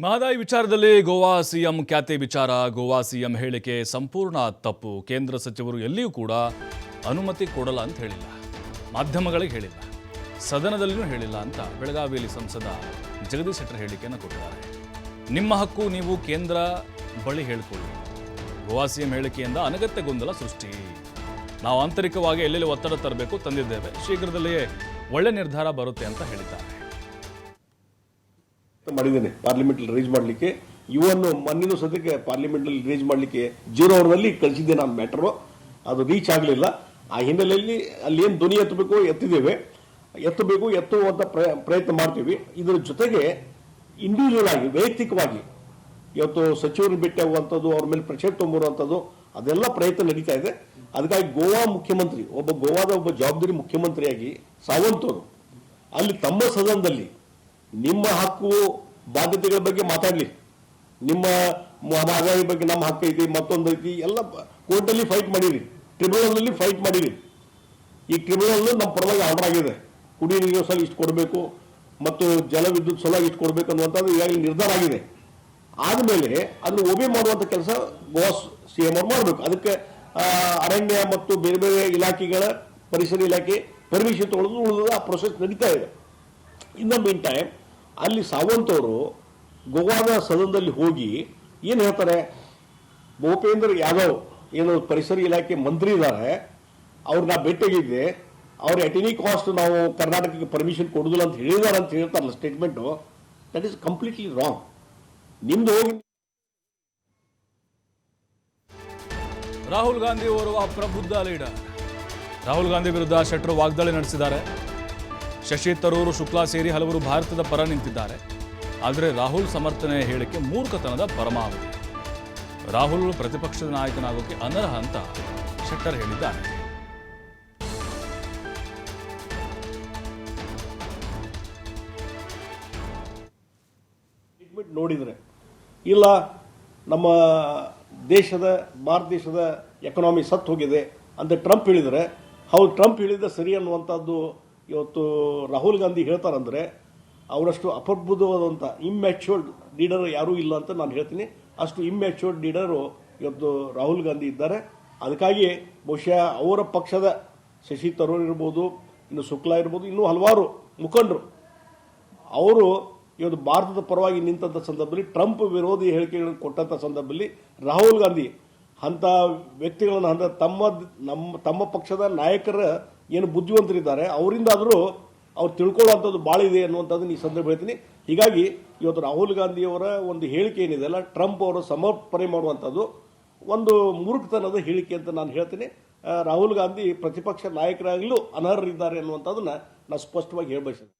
ಮಹದಾಯಿ ವಿಚಾರದಲ್ಲಿ ಗೋವಾ ಸಿಎಂ ಖ್ಯಾತಿ ವಿಚಾರ, ಗೋವಾ ಸಿಎಂ ಹೇಳಿಕೆ ಸಂಪೂರ್ಣ ತಪ್ಪು. ಕೇಂದ್ರ ಸಚಿವರು ಎಲ್ಲಿಯೂ ಕೂಡ ಅನುಮತಿ ಕೊಡಲ್ಲ ಅಂತ ಹೇಳಿಲ್ಲ. ಮಾಧ್ಯಮಗಳಿಗೆ ಹೇಳಿಲ್ಲ. ಸದನದಲ್ಲಿಯೂ ಹೇಳಿಲ್ಲ ಅಂತ ಬೆಳಗಾವಿಯಲ್ಲಿ ಸಂಸದ ಜಗದೀಶ್ ಶೆಟ್ಟರ್ ಹೇಳಿಕೆಯನ್ನು ಕೊಟ್ಟಿದ್ದಾರೆ. ನಿಮ್ಮ ಹಕ್ಕು ನೀವು ಕೇಂದ್ರ ಬಳಿ ಹೇಳಿಕೊಳ್ಳಿ. ಗೋವಾ ಸಿಎಂ ಹೇಳಿಕೆಯಿಂದ ಅನಗತ್ಯ ಗೊಂದಲ ಸೃಷ್ಟಿ. ನಾವು ಆಂತರಿಕವಾಗಿ ಎಲ್ಲೆಲ್ಲಿ ಒತ್ತಡ ತರಬೇಕು ತಂದಿದ್ದೇವೆ. ಶೀಘ್ರದಲ್ಲಿಯೇ ಒಳ್ಳೆ ನಿರ್ಧಾರ ಬರುತ್ತೆ ಅಂತ ಹೇಳಿದ್ದಾರೆ. ಮಾಡಿದ್ದೇನೆ. ಪಾರ್ಲಿಮೆಂಟ್ ರೇಜ್ ಮಾಡಲಿಕ್ಕೆ. ಇವನ್ನು ಮೊನ್ನಿನ ಸದ್ಯಕ್ಕೆ ಪಾರ್ಲಿಮೆಂಟ್ ರೇಜ್ ಮಾಡಲಿಕ್ಕೆ ಜೀರೋ ಅವರ್ನಲ್ಲಿ ಕಳಿಸಿದ್ದೆ ನಾನು ಮ್ಯಾಟರು ಅದು ರೀಚ್ ಆಗಲಿಲ್ಲ. ಆ ಹಿನ್ನೆಲೆಯಲ್ಲಿ ಅಲ್ಲಿ ಏನು ಧ್ವನಿ ಎತ್ತಬೇಕು ಎತ್ತಿದ್ದೇವೆ. ಎತ್ತಬೇಕು ಎತ್ತುವಂತ ಪ್ರ- ಪ್ರಯತ್ನ ಮಾಡ್ತೀವಿ. ಇದರ ಜೊತೆಗೆ ಇಂಡಿವಿಜುವಲ್ ಆಗಿ, ವೈಯಕ್ತಿಕವಾಗಿ ಇವತ್ತು ಸಚಿವರು ಭೇಟಿ ಆಗುವಂಥದ್ದು, ಅವ್ರ ಮೇಲೆ ಪ್ರೆಷರ್ ತುಂಬಿರುವಂಥದ್ದು ಅದೆಲ್ಲ ಪ್ರಯತ್ನ ನಡೀತಾ ಇದೆ. ಅದಕ್ಕಾಗಿ ಗೋವಾ ಮುಖ್ಯಮಂತ್ರಿ, ಒಬ್ಬ ಗೋವಾದ ಒಬ್ಬ ಜವಾಬ್ದಾರಿ ಮುಖ್ಯಮಂತ್ರಿಯಾಗಿ ಸಾವಂತ್ ಅವರು ಅಲ್ಲಿ ತಮ್ಮ ಸದನದಲ್ಲಿ ನಿಮ್ಮ ಹಕ್ಕು ಬಾಧ್ಯತೆಗಳ ಬಗ್ಗೆ ಮಾತಾಡಲಿ. ನಿಮ್ಮ ಮಹದಾಯಿ ಬಗ್ಗೆ ನಮ್ಮ ಹಕ್ಕು ಐತಿ, ಮತ್ತೊಂದು ಐತಿ, ಎಲ್ಲ ಕೋರ್ಟಲ್ಲಿ ಫೈಟ್ ಮಾಡಿರಿ. ಟ್ರಿಬ್ಯುನಲ್ನಲ್ಲಿ ಫೈಟ್ ಮಾಡಿರಿ. ಈ ಟ್ರಿಬ್ಯುನಲ್ ನಮ್ಮ ಪರವಾಗಿ ಆರ್ಡರ್ ಆಗಿದೆ. ಕುಡಿಯುವ ಸಲ ಇಷ್ಟು ಕೊಡಬೇಕು, ಮತ್ತು ಜಲ ವಿದ್ಯುತ್ ಸಲ ಇಷ್ಟು ಕೊಡಬೇಕು ಅನ್ನುವಂಥದ್ದು ಈಗಾಗಲೇ ನಿರ್ಧಾರ ಆಗಿದೆ. ಆದಮೇಲೆ ಅದನ್ನು ಒಬೆ ಮಾಡುವಂಥ ಕೆಲಸ ಗೋವಾ ಸಿ ಎಂ ಅವ್ರು ಮಾಡಬೇಕು. ಅದಕ್ಕೆ ಅರಣ್ಯ ಮತ್ತು ಬೇರೆ ಬೇರೆ ಇಲಾಖೆಗಳ ಪರಿಸರ ಇಲಾಖೆ ಪರ್ಮಿಷನ್ ತೊಗೊಳ್ಳೋದು ಉಳಿದ ಆ ಪ್ರೊಸೆಸ್ ನಡೀತಾ ಇದೆ. ಇನ್ ಮೀನ್ ಟೈಮ್ ಅಲ್ಲಿ ಸಾವಂತ್ ಅವರು ಗೋವಾದ ಸದನದಲ್ಲಿ ಹೋಗಿ ಏನು ಹೇಳ್ತಾರೆ, ಭೂಪೇಂದ್ರ ಯಾದವ್ ಏನು ಪರಿಸರ ಇಲಾಖೆ ಮಂತ್ರಿ ಇದ್ದಾರೆ ಅವ್ರನ್ನ ಭೇಟಿಯಾಗಿದ್ದೆ, ಅವ್ರು ಎಟ್ ಎನಿ ಕಾಸ್ಟ್ ನಾವು ಕರ್ನಾಟಕಕ್ಕೆ ಪರ್ಮಿಷನ್ ಕೊಡೋದಿಲ್ಲ ಅಂತ ಹೇಳಿದಾರೆ ಅಂತ ಹೇಳ್ತಾರಲ್ಲ statement that is completely wrong ನಿಮ್ದು ಹೋಗಿ ರಾಹುಲ್ ಗಾಂಧಿ ಓರ್ವ ಪ್ರಬುದ್ಧ ಲೀಡರ್. ರಾಹುಲ್ ಗಾಂಧಿ ವಿರುದ್ಧ ಶೆಟ್ಟರು ವಾಗ್ದಾಳಿ ನಡೆಸಿದ್ದಾರೆ. ಶಶಿ ತರೂರು, ಶುಕ್ಲಾ ಸೇರಿ ಹಲವರು ಭಾರತದ ಪರ ನಿಂತಿದ್ದಾರೆ. ಆದರೆ ರಾಹುಲ್ ಸಮರ್ಥನೆ ಹೇಳಿಕೆ ಮೂರ್ಖತನದ ಪರಮಾವಧಿ. ರಾಹುಲ್ ಪ್ರತಿಪಕ್ಷದ ನಾಯಕನಾಗೋಕೆ ಅನರ್ಹ ಅಂತ ಶೆಟ್ಟರ್ ಹೇಳಿದ್ದಾರೆ. ನೋಡಿದರೆ, ಇಲ್ಲ, ನಮ್ಮ ದೇಶದ, ಭಾರತ ದೇಶದ ಎಕನಾಮಿ ಸತ್ತು ಹೋಗಿದೆ ಅಂತ ಟ್ರಂಪ್ ಹೇಳಿದರೆ, ಹೌದು ಟ್ರಂಪ್ ಹೇಳಿದ ಸರಿ ಅನ್ನುವಂಥದ್ದು ಇವತ್ತು ರಾಹುಲ್ ಗಾಂಧಿ ಹೇಳ್ತಾರಂದ್ರೆ, ಅವರಷ್ಟು ಅಪ್ರಬುದ್ಧವಾದಂಥ ಇಮ್ಯಾಚ್ಯೂರ್ಡ್ ಲೀಡರ್ ಯಾರೂ ಇಲ್ಲ ಅಂತ ನಾನು ಹೇಳ್ತೀನಿ. ಅಷ್ಟು ಇಮ್ಯಾಚ್ಯೂರ್ಡ್ ಲೀಡರು ಇವತ್ತು ರಾಹುಲ್ ಗಾಂಧಿ ಇದ್ದಾರೆ. ಅದಕ್ಕಾಗಿ ಬಹುಶಃ ಅವರ ಪಕ್ಷದ ಶಶಿ ತರೂರ್ ಇರ್ಬೋದು, ಇನ್ನು ಶುಕ್ಲಾ ಇರ್ಬೋದು, ಇನ್ನೂ ಹಲವಾರು ಮುಖಂಡರು. ಅವರು ಇವತ್ತು ಭಾರತದ ಪರವಾಗಿ ನಿಂತಹ ಸಂದರ್ಭದಲ್ಲಿ, ಟ್ರಂಪ್ ವಿರೋಧಿ ಹೇಳಿಕೆಗಳನ್ನು ಕೊಟ್ಟಂಥ ಸಂದರ್ಭದಲ್ಲಿ ರಾಹುಲ್ ಗಾಂಧಿ, ಅಂಥ ವ್ಯಕ್ತಿಗಳನ್ನು ಅಂದ್ರೆ ತಮ್ಮ, ನಮ್ಮ, ತಮ್ಮ ಪಕ್ಷದ ನಾಯಕರ ಏನು ಬುದ್ಧಿವಂತರಿದ್ದಾರೆ, ಅವರಿಂದಾದರೂ ಅವ್ರು ತಿಳ್ಕೊಳ್ಳುವಂಥದ್ದು ಭಾಳ ಇದೆ ಅನ್ನುವಂಥದ್ದನ್ನು ಈ ಸಂದರ್ಭ ಹೇಳ್ತೀನಿ. ಹೀಗಾಗಿ ಇವತ್ತು ರಾಹುಲ್ ಗಾಂಧಿಯವರ ಒಂದು ಹೇಳಿಕೆ ಏನಿದೆ ಅಲ್ಲ, ಟ್ರಂಪ್ ಅವರು ಸಮರ್ಪಣೆ ಮಾಡುವಂಥದ್ದು ಒಂದು ಮೂರ್ಖತನದ ಹೇಳಿಕೆ ಅಂತ ನಾನು ಹೇಳ್ತೀನಿ. ರಾಹುಲ್ ಗಾಂಧಿ ಪ್ರತಿಪಕ್ಷ ನಾಯಕರಾಗಲೂ ಅನರ್ಹರಿದ್ದಾರೆ ಅನ್ನುವಂಥದ್ದನ್ನ ನಾನು ಸ್ಪಷ್ಟವಾಗಿ ಹೇಳಬಯಸ್ತೇನೆ.